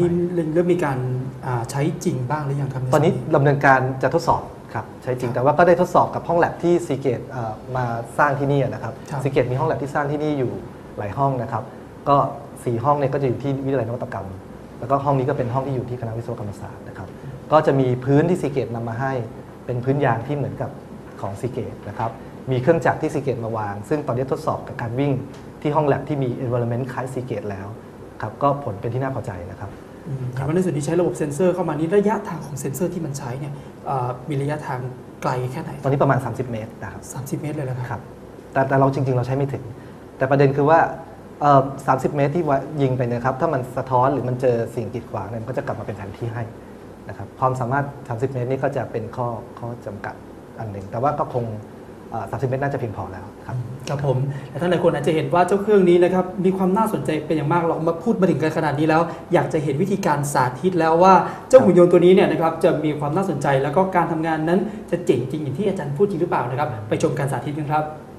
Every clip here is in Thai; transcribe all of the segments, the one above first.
นี่เริ่มมีการอ่าใช้จริงบ้างหรือยังครับใตอนนี้ดำเนินการจะทดสอบครับใช้จริงแต่ว่าก็ได้ทดสอบกับห้องแลบที่ซีเกตมาสร้างที่นี่นะครับครับซีเกตมีห้องแลบที่สร้างที่นี่อยู่หลายห้องนะครับ ก็สี่ห้องเนี่ยก็จะอยู่ที่วิทยาลัยนวัตกรรม แล้วก็ห้องนี้ก็เป็นห้องที่อยู่ที่คณะวิศวกรรมศาสตร์นะครับก็จะมีพื้นที่ซีเกตนำมาให้เป็นพื้นยางที่เหมือนกับของซีเกตนะครับมีเครื่องจักรที่ซีเกตมาวาง ซึ่งตอนนี้ทดสอบกับการวิ่งที่ห้องแลบที่มี environment คล้ายซีเกตแล้วครับก็ผลเป็นที่น่าพอใจนะครับ อืมเห็นว่าในส่วนที่ใช้ระบบเซ็นเซอร์เข้ามานี้ระยะทางของเซ็นเซอร์ที่มันใช้เนี่ยอ่ามีระยะทางไกลแค่ไหน ตอนนี้ประมาณ 30 เมตรนะครับ30 เมตรเลยเหรอครับครับ แต่แต่เราจริง ๆ เราใช้ไม่ถึง แต่ประเด็นคือว่าเอ่อ30เมตรที่ว่ายิงไปเนะครับ ถ้ามันสะท้อนหรือมันเจอสิ่งกีดขวางเนี่ยมันก็จะกลับมาเป็นแผนที่ให้นะครับความสามารถ 30 เมตรนี่ก็จะเป็นข้อข้อจำกัดอันหนึ่ง แต่ว่าก็คงเอ่อ30 เมตรน่าจะเพียงพอแล้วครับ ครับผมแต่ท่านหลายคนอาจจะเห็นว่าเจ้าเครื่องนี้นะครับมีความน่าสนใจเป็นอย่างมากเรามาพูดมาถึงกันขนาดนี้แล้ว อยากจะเห็นวิธีการสาธิตแล้วว่าเจ้าหุ่นยนต์ตัวนี้เนี่ยนะครับจะมีความน่าสนใจแล้วก็การทำงานนั้นจะเจ๋งจริงอย่างที่อาจารย์พูดจริงหรือเปล่านะครับ ไปชมการสาธิตกันครับ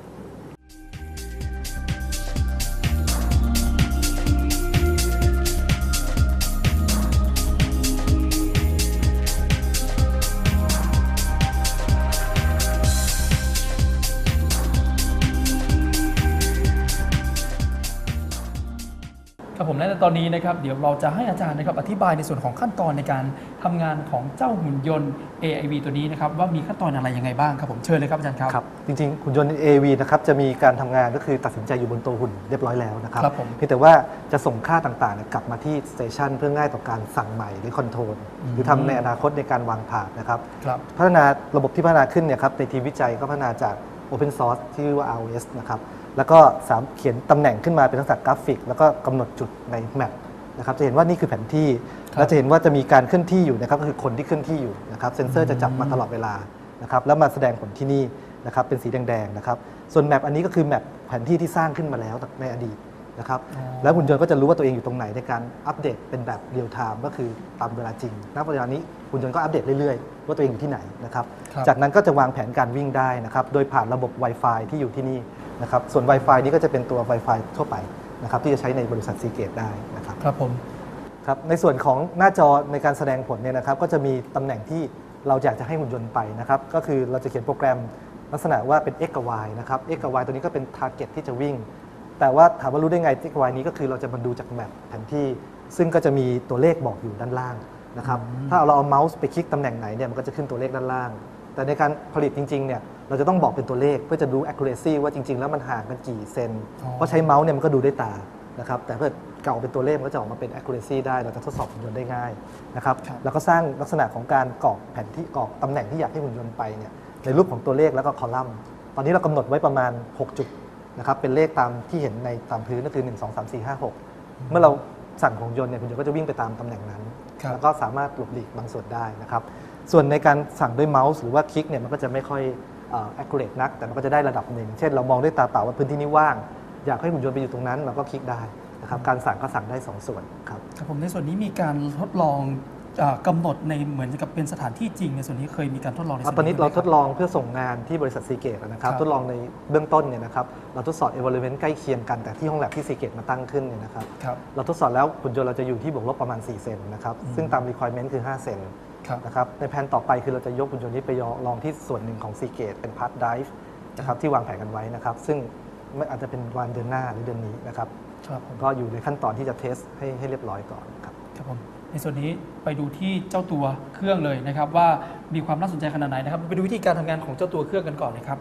ผมและในตอนนี้นะครับเดี๋ยวเราจะให้อาจารย์นะครับอธิบายในส่วนของขั้นตอนในการทำงานของเจ้าหุ่นยนต์ AIV ตัวนี้นะครับว่ามีขั้นตอนอะไรยังไงบ้างครับผมเชิญเลยครับอาจารย์ครับครับจริงๆหุ่นยนต์ AV นะครับจะมีการทำงานก็คือตัดสินใจอยู่บนตัวหุ่นเรียบร้อยแล้วนะครับครับผมเพียงแต่ว่าจะส่งค่าต่างๆเนี่ยกลับมาที่สเตชันเพื่อง่ายต่อการสั่งใหม่หรือคอนโทรลหรือทำในอนาคตในการวางผ่านนะครับครับพัฒนาระบบที่พัฒนาขึ้นเนี่ยครับในทีมวิจัยก็พัฒนาจาก Open Source ที่เรียกว่า ROS นะครับ แล้วก็สามเขียนตำแหน่งขึ้นมาเป็นลักษณะกราฟิก แล้วก็กำหนดจุดในแมปนะครับ จะเห็นว่านี่คือแผนที่ครับแล้วจะเห็นว่าจะมีการเคลื่อนที่อยู่นะครับ ก็คือคนที่เคลื่อนที่อยู่นะครับเซ็นเซอร์จะจับมาตลอดเวลานะครับ แล้วมาแสดงผลที่นี่นะครับ เป็นสีแดงๆนะครับ ส่วนแมปอันนี้ก็คือแมปแผนที่ที่สร้างขึ้นมาแล้วในอดีต นะครับอ๋อแล้วหุ่นยนต์ก็จะรู้ว่าตัวเองอยู่ตรงไหนในการอัปเดตเป็นแบบเรียลไทม์ก็คือตามเวลาจริงณปัจจุบันนี้หุ่นยนต์ก็อัปเดตเรื่อยๆ ว่าตัวเองอยู่ที่ไหนนะครับครับจากนั้นก็จะวางแผนการวิ่งได้นะครับโดยผ่านระบบ Wi-Fi ที่อยู่ที่นี่นะครับส่วน Wi-Fi นี้ก็จะเป็นตัว Wi-Fi ทั่วไปนะครับที่จะใช้ในบริษัทซีเกตได้นะครับครับผมครับในส่วนของหน้าจอในการแสดงผลเนี่ยนะครับก็จะมีตำแหน่งที่เราอยากจะให้หุ่นยนต์ไปนะครับก็คือเราจะเขียนโปรแกรมลักษณะว่าเป็น x กับ y นะครับ x กับ y ตัวนี้ก็เป็น target ที่จะวิ่ง แต่ว่าถามว่ารู้ได้ไง x กับ y นี้ก็คือเราจะมาดูจากแมปแผนที่ ซึ่งก็จะมีตัวเลขบอกอยู่ด้านล่างนะครับถ้าเราเอาเมาส์ไปคลิกตำแหน่งไหนเนี่ยมันก็จะขึ้นตัวเลขด้านล่าง แต่ในการผลิตจริงๆเนี่ยเราจะต้องบอกเป็นตัวเลขเพื่อจะดู accuracy ว่าจริง ๆ แล้วมันห่างกันกี่เซนอ๋อเพราะใช้เมาส์เนี่ยมันก็ดูด้วยตานะครับแต่ถ้าเกิดเก่าเป็นตัวเลขมันก็จะออกมาเป็น accuracy ได้เราจะทดสอบหุ่นยนต์ได้ง่ายนะครับครับแล้วก็สร้างลักษณะของการกรอกแผนที่กรอกตำแหน่งที่อยากให้หุ่นยนต์ไปเนี่ยในรูปของตัวเลขแล้วก็คอลัมน์ ตอนนี้เรากำหนดไว้ประมาณ 6 จุด นะครับเป็นเลขตามที่เห็นในตามพื้นก็คือ 1 2 3 4 5 6 เมื่อเราสั่งของยนต์เนี่ยหุ่นยนต์ก็จะวิ่งไปตามตำแหน่งนั้นครับแล้วก็สามารถหลบหลีกบางส่วนได้นะครับส่วนในการสั่งด้วยเมาส์หรือว่าคลิกเนี่ยมันก็จะไม่ค่อยเอ่อ accurate นัก แต่มันก็จะได้ระดับหนึ่ง เช่นเรามองด้วยตาเปล่าว่าพื้นที่นี้ว่าง อยากให้หุ่นยนต์ไปอยู่ตรงนั้นเราก็คลิกได้นะครับการสั่งก็สั่งได้สองส่วนครับ ครับผมในส่วนนี้มีการทดลอง อ่ากำหนดในเหมือนกับเป็นสถานที่จริง ในส่วนนี้เคยมีการทดลองในอะส่วนตอนนี้เราไหมคทบดลองเพื่อส่งงานที่บริษัทซีเกตนะครับครับทดลองในเบื้องต้นเนี่ยนะครับเราทดสอบ environment ใกล้เคียงกันแต่ที่ห้องแลบที่ซีเกตมาตั้งขึ้นเนี่ยนะครับครับเราทดสอบแล้วหุ่นยนต์เราจะอยู่ที่บวกลบประมาณ 4 เซนนะครับอืมซึ่งตาม requirement คือ 5 เซนครับนะครับในแผนต่อไปคือเราจะยกหุ่นยนต์นี้ไปลองที่ส่วนหนึ่งของซีเกตเป็นพาร์ทไดฟ์นะครับที่วางแผนกันไว้นะครับซึ่งไม่อาจจะเป็นวันเดือนหน้าหรือเดือนนี้นะครับครับผมก็อยู่ในขั้นตอนที่จะเทสให้ให้เรียบร้อยก่อนครับครับผม ในส่วนนี้ไปดูที่เจ้าตัวเครื่องเลยนะครับ ว่ามีความน่าสนใจขนาดไหนนะครับ ไปดูวิธีการทำงานของเจ้าตัวเครื่องกันก่อนเลยครับ